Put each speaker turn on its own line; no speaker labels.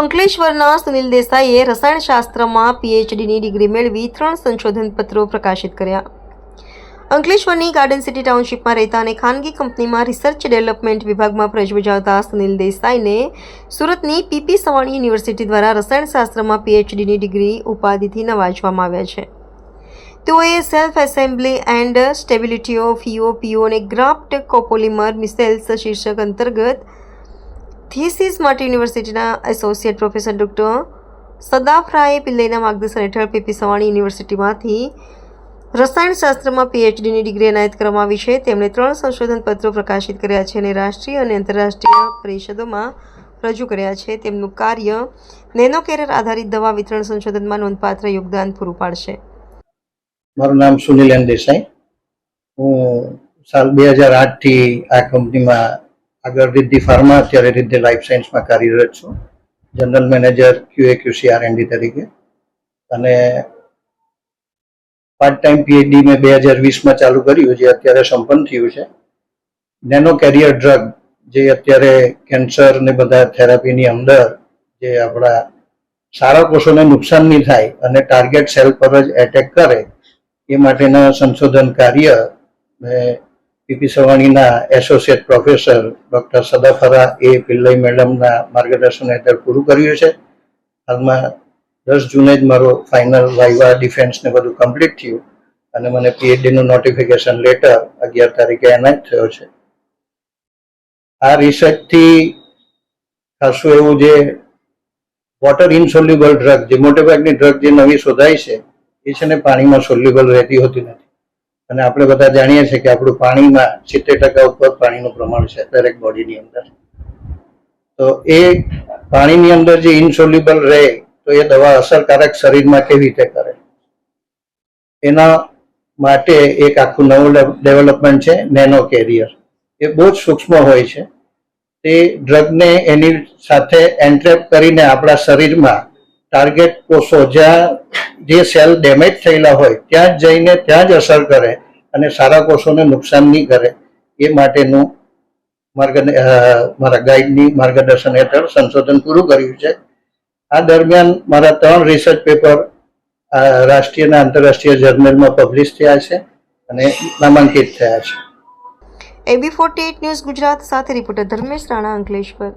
અંકલેશ્વરના સુનિલ દેસાઈએ રસાયણશાસ્ત્રમાં પીએચડીની ડિગ્રી મેળવી ત્રણ સંશોધન પત્રો પ્રકાશિત કર્યા. અંકલેશ્વરની ગાર્ડન સિટી ટાઉનશીપમાં રહેતા અને ખાનગી કંપનીમાં રિસર્ચ ડેવલપમેન્ટ વિભાગમાં ફરજ બજાવતા સુનિલ દેસાઈને સુરતની પીપી સવાણી યુનિવર્સિટી દ્વારા રસાયણશાસ્ત્રમાં પીએચડીની ડિગ્રી ઉપાધિથી નવાજવામાં આવ્યા છે. તેઓએ self assembly and stability of યુઓપીઓ અને ગ્રાફ્ટ કોપોલિમર મિસેલ્સ શીર્ષક અંતર્ગત થીસીસ માટે યુનિવર્સિટીના એસોસિએટ પ્રોફેસર ડૉક્ટર સદાફરાએ પિલ્લઈના માર્ગદર્શન હેઠળ પીપી સવાણી યુનિવર્સિટીમાંથી રસાયણશાસ્ત્રમાં પીએચડીની ડિગ્રી એનાયત કરવામાં આવી છે. તેમણે ત્રણ સંશોધન પત્રો પ્રકાશિત કર્યા છે અને રાષ્ટ્રીય અને આંતરરાષ્ટ્રીય પરિષદોમાં રજૂ કર્યા છે. તેમનું કાર્ય નેનો કેરિયર આધારિત દવા વિતરણ સંશોધનમાં નોંધપાત્ર યોગદાન પૂરું પાડશે.
મારું નામ સુનિલ દેસાઈ. હું સાલ બે હજાર આઠથી આ કંપનીમાં આગળ રિદ્ધિ ફાર્મા, અત્યારે રિદ્ધિ લાઈફ સાયન્સમાં કાર્યરત છું. General manager, QA, QC R and D તરીકે. અને પાર્ટ ટાઈમ પીએચડી મેં બે હજાર વીસમાં ચાલુ કર્યું, જે અત્યારે સંપન્ન થયું છે. નેનો કેરિયર ડ્રગ, જે અત્યારે કેન્સર ને બધા થેરાપીની અંદર, જે આપણા સારા કોષોને નુકસાન નહીં થાય અને ટાર્ગેટ સેલ પર જ એટેક કરે, એ માટેના સંશોધન કાર્ય મેં PP સવાણીના associate professor doctor Sadafara A Pillai મેડમના માર્ગદર્શન હેઠળ પૂરું કર્યું છે. હાલમાં દસ જૂને જ મારો ફાઇનલ વાઇવા ડિફેન્સ ને બધું કમ્પ્લીટ થયું અને મને પીએચડીનું નોટિફિકેશન લેટર અગિયાર તારીખે એનાયત થયો છે. આ રિસર્ચથી ખાસું એવું જે વોટર ઇનસોલ્યુબલ ડ્રગ જે મોટેભાગની ડ્રગ જે નવી શોધાય છે, એ છે ને પાણીમાં સોલ્યુબલ રહેતી હોતી નથી. અને આપણે બધા જાણીએ છીએ કે આપણું પાણીમાં સિત્તેર ટકા ઉપર પાણીનું પ્રમાણ છે દરેક બોડીની અંદર. તો એ પાણીની અંદર જે ઇન્સોલ્યુબલ રહે, તો એ દવા અસરકારક શરીરમાં કેવી રીતે કરે? એના માટે એક આખું નવું ડેવલપમેન્ટ છે, નેનો કેરિયર. એ બહુ જ સૂક્ષ્મ હોય છે. તે ડ્રગને એની સાથે એન્ટ્રેપ કરીને આપણા શરીરમાં ટાર્ગેટ કોષો જ્યાં જે સેલ ડેમેજ થયેલા હોય ત્યાં જ જઈને ત્યાં જ અસર કરે અને સારા કોષોને નુકસાન નહીં કરે. એ માટેનું માર્ગ મારા ગાઈડની માર્ગદર્શન હેઠળ સંશોધન પૂરું કર્યું છે. આ દરમિયાન મારા ત્રણ રિસર્ચ પેપર રાષ્ટ્રીય અને આંતરરાષ્ટ્રીય જર્નલમાં પબ્લિશ થયા છે અને નામાંકિત થયા છે.
એબી ફોર્ટી ન્યૂઝ ગુજરાત સાથે રિપોર્ટર ધર્મેશ રાણા અંકલેશ્વર.